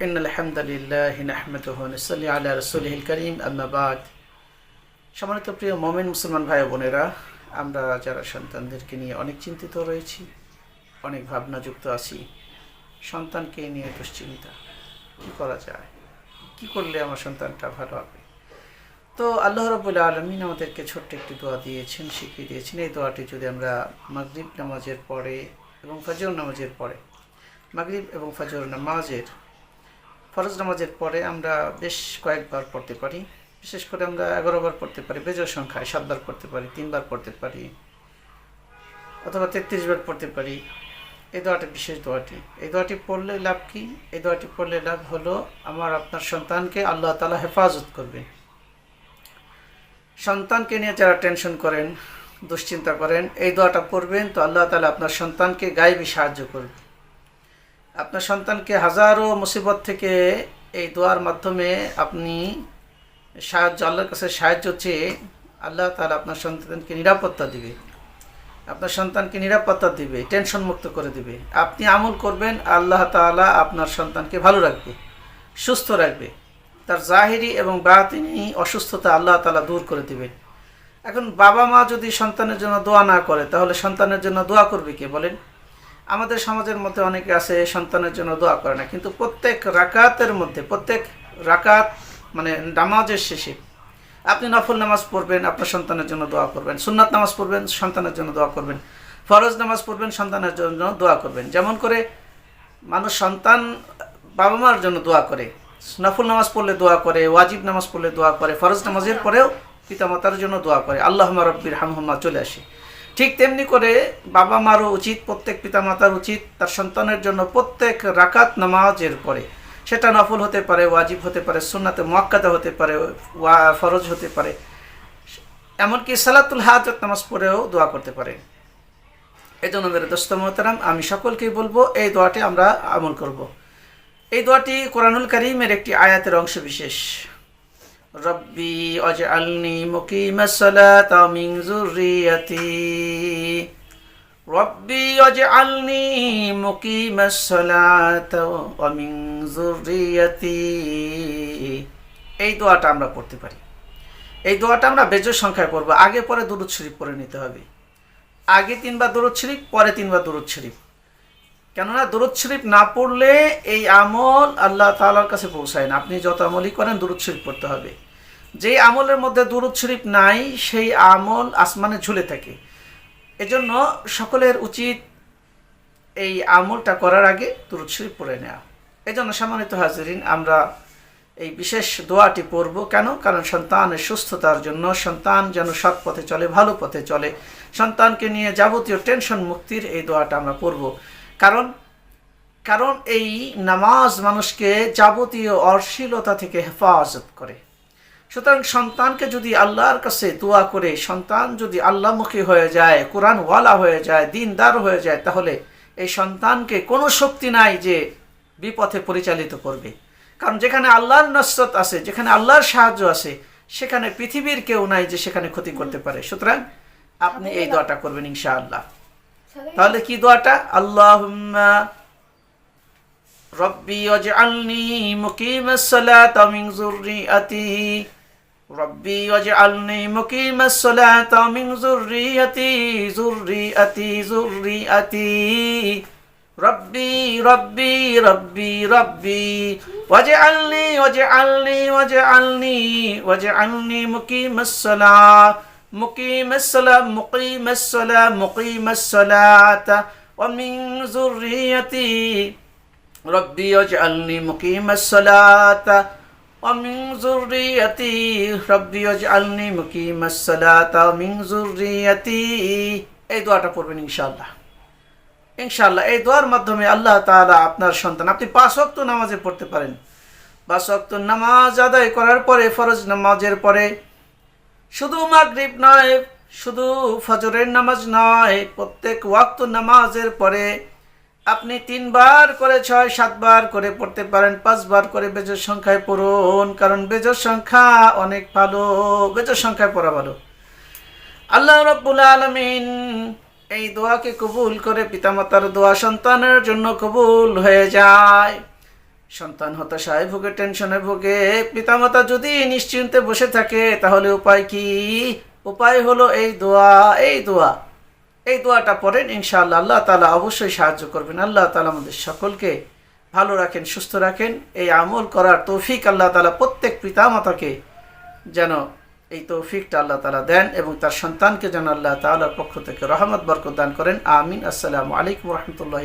إن الحمد لله نحمده ونصلي على رسوله الكريم أما بعد সম্মানিত প্রিয় মমিন মুসলমান ভাই ও বোনেরা আমরা যারা সন্তানদেরকে নিয়ে অনেক চিন্তিত রয়েছি অনেক ভাবনাযুক্ত আছি সন্তানকে নিয়ে দুশ্চিন্তা কি করা যায় কি করলে আমার সন্তানটা ভালো হবে তো আল্লাহ রবুল্লা আলমিন আমাদেরকে ছোট্ট একটি দোয়া দিয়েছেন শিখিয়ে দিয়েছেন এই দোয়াটি যদি আমরা মাগরিব নামাজের পরে এবং ফজর নামাজের পরে মাগরিব এবং ফজর নামাজের ফরজ নামাজের পরে আমরা বেশ কয়েকবার পড়তে পারি। বিশেষ করে আমরা এগারোবার পড়তে পারি, বেজোর সংখ্যায় সাতবার পড়তে পারি, তিনবার পড়তে পারি, অথবা তেত্রিশ বার পড়তে পারি। এই দোয়াটি বিশেষ দোয়াটি। এই দোয়াটি পড়লে লাভ কি? এই দোয়াটি পড়লে লাভ হলো আমার আপনার সন্তানকে আল্লাহ তালা হেফাজত করবেন। সন্তানকে নিয়ে যারা টেনশন করেন, দুশ্চিন্তা করেন, এই দোয়াটা পড়বেন, তো আল্লাহ তালা আপনার সন্তানকে গাইবি সাহায্য করবে। আপনার সন্তানকে হাজারো মুসিবত থেকে এই দোয়ার মাধ্যমে আপনি সাহায্য, আল্লাহর কাছে সাহায্য চেয়ে আল্লাহ তালা আপনার সন্তানকে নিরাপত্তা দিবে। আপনার সন্তানকে নিরাপত্তা দিবে টেনশন মুক্ত করে দিবে। আপনি আমল করবেন, আল্লাহ তাআলা আপনার সন্তানকে ভালো রাখবে, সুস্থ রাখবে। তার জাহিরি এবং বাতিনি অসুস্থতা আল্লাহ তাআলা দূর করে দিবেন এখন বাবা মা যদি সন্তানের জন্য দোয়া না করে, তাহলে সন্তানের জন্য দোয়া করবে কে বলেন? আমাদের সমাজের মধ্যে অনেকে আছে, সন্তানের জন্য দোয়া করে না। কিন্তু প্রত্যেক রাকাতের মধ্যে, প্রত্যেক রাকাত মানে নামাজের শেষে আপনি নফল নামাজ পড়বেন, আপনার সন্তানের জন্য দোয়া করবেন। সুন্নাত নামাজ পড়বেন, সন্তানের জন্য দোয়া করবেন। ফরজ নামাজ পড়বেন, সন্তানের জন্য দোয়া করবেন। যেমন করে মানুষ সন্তান বাবা মার জন্য দোয়া করে। নফল নামাজ পড়লে দোয়া করে, ওয়াজিব নামাজ পড়লে দোয়া করে, ফরজ নামাজের পরেও পিতামাতার জন্য দোয়া করে। আল্লাহ রব্বির হামহম্মা চলে আসে। ঠিক তেমনি করে বাবা মারও উচিত, প্রত্যেক পিতামাতার উচিত, তার সন্তানের জন্য প্রত্যেক রাকাত নামাজের পরে। সেটা নফল হতে পারে, ওয়াজিব হতে পারে, সুন্নাতে মোয়াক্কাদা হতে পারে, ওয়া, ফরজ হতে পারে। এমনকি সালাতুল হাজত নামাজ পড়েও দোয়া করতে পারে। এই জন্য মেরে দোস্ত মোহতারাম, আমি সকলকেই বলব, এই দোয়াটি আমরা আমল করব। এই দোয়াটি কোরআনুল করিমের একটি আয়াতের অংশ বিশেষ অজ আলনি মুকিমাসসালাতা মিন যুররিয়াতি। রব্বি ওয়াজআলনি মুকিমাস সালাতা ওয়া মিন যুররিয়াতি। এই দোয়াটা আমরা পড়তে পারি। এই দোয়াটা আমরা বেজোর সংখ্যায় পড়ব। আগে পরে দুরুদ শরীফ পড়ে নিতে হবে। আগে তিনবার দুরুদ শরীফ, পরে তিনবার দুরুদ শরীফ। কেননা দুরুদ শরীফ না পড়লে এই আমল আল্লাহ তাআলার কাছে পৌঁছায় না। আপনি যত আমলই করেন, দুরুদ শরীফ পড়তে হবে। যেই আমলের মধ্যে দুরুদ শরীফ নাই, সেই আমল আসমানে ঝুলে থাকে। এজন্য সকলের উচিত এই আমলটা করার আগে দুরুদ শরীফ পড়ে নেওয়া এজন্য সম্মানিত হাজিরিন, আমরা এই বিশেষ দোয়াটি পড়ব। কেন? কারণ সন্তানের সুস্থতার জন্য, সন্তান যেন সৎ পথে চলে, ভালো পথে চলে। সন্তানকে নিয়ে যাবতীয় টেনশন, মুক্তির এই দোয়াটা আমরা পড়ব। কারণ কারণ এই নামাজ মানুষকে যাবতীয় অশ্লীলতা থেকে হেফাজত করে। সুতরাং সন্তানকে যদি আল্লাহর কাছে দোয়া করে সন্তান যদি আল্লাহমুখী হয়ে যায় কোরআন ওয়ালা হয়ে যায় দিনদার হয়ে যায় তাহলে এই সন্তানকে কোনো শক্তি নাই যে বিপথে পরিচালিত করবে। কারণ যেখানে আল্লাহর নসরত আছে যেখানে আল্লাহর সাহায্য আছে সেখানে পৃথিবীর কেউ নাই যে সেখানে ক্ষতি করতে পারে। সুতরাং আপনি এই দোয়াটা করবেন ইনশাআল্লাহ। তাহলে কি দোয়াটা? আল্লাহ রব্বি ওয়াজআলনি মুকিমাস সালাতা মিন যুররিয়াতি। রব্বি ওয়াজআলনি মুকিমাস সালাতা মিন যুররিয়াতি যুররিয়াতি যুররিয়াতি। রব্বি রব্বি রব্বি রব্বি। ওয়াজআলনি ওয়াজআলনি ওয়াজআলনি ওয়াজআলনি মুকিমাস সালাত। মুকিমাস সালাত মুকিমাস সালাত মুকিমাস সালাত ومن ذريتي ربي واجعلني مقيم الصلاة ومن ذريتي ربي واجعلني مقيم الصلاة ومن ذريتي এই দোয়াটা পড়বেন ইনশাআল্লাহ ইনশাআল্লাহ এই দোয়ার মাধ্যমে আল্লাহ তাআলা আপনার সন্তান আপনি পাঁচ ওয়াক্ত নামাজে পড়তে পারেন পাঁচ ওয়াক্ত নামাজ আদায় করার পরে ফরজ নামাজের পরে শুধু মাগরিব নয়, শুধু ফজরের নামাজ নয়, প্রত্যেক ওয়াক্ত নামাজের পরে আপনি তিনবার করে ছয়, সাতবার করে পড়তে পারেন, পাঁচবার করে বেজর সংখ্যায় পড়ুন, কারণ বেজর সংখ্যা অনেক ভালো, বেজর সংখ্যায় পড়া ভালো। আল্লাহ রব্বুল আলমিন এই দোয়াকে কবুল করে পিতামাতার দোয়া সন্তানের জন্য কবুল হয়ে যায়। সন্তান হতাশায় ভোগে, টেনশনে ভোগে, পিতামাতা যদি নিশ্চিন্তে বসে থাকে, তাহলে উপায় কি? উপায় হলো এই দোয়া এই দোয়া। এই দোয়াটা পড়েন, ইনশাআল্লাহ আল্লাহ তালা অবশ্যই সাহায্য করবেন। আল্লাহ তালা আমাদের সকলকে ভালো রাখেন, সুস্থ রাখেন। এই আমল করার তৌফিক আল্লাহ তালা প্রত্যেক পিতামাতাকে যেন এই তৌফিকটা আল্লাহ তালা দেন এবং তার সন্তানকে যেন আল্লাহ তালার পক্ষ থেকে রহমত, বরকত দান করেন। আমিন। আসসালামু আলাইকুম রহমতুল্লাহ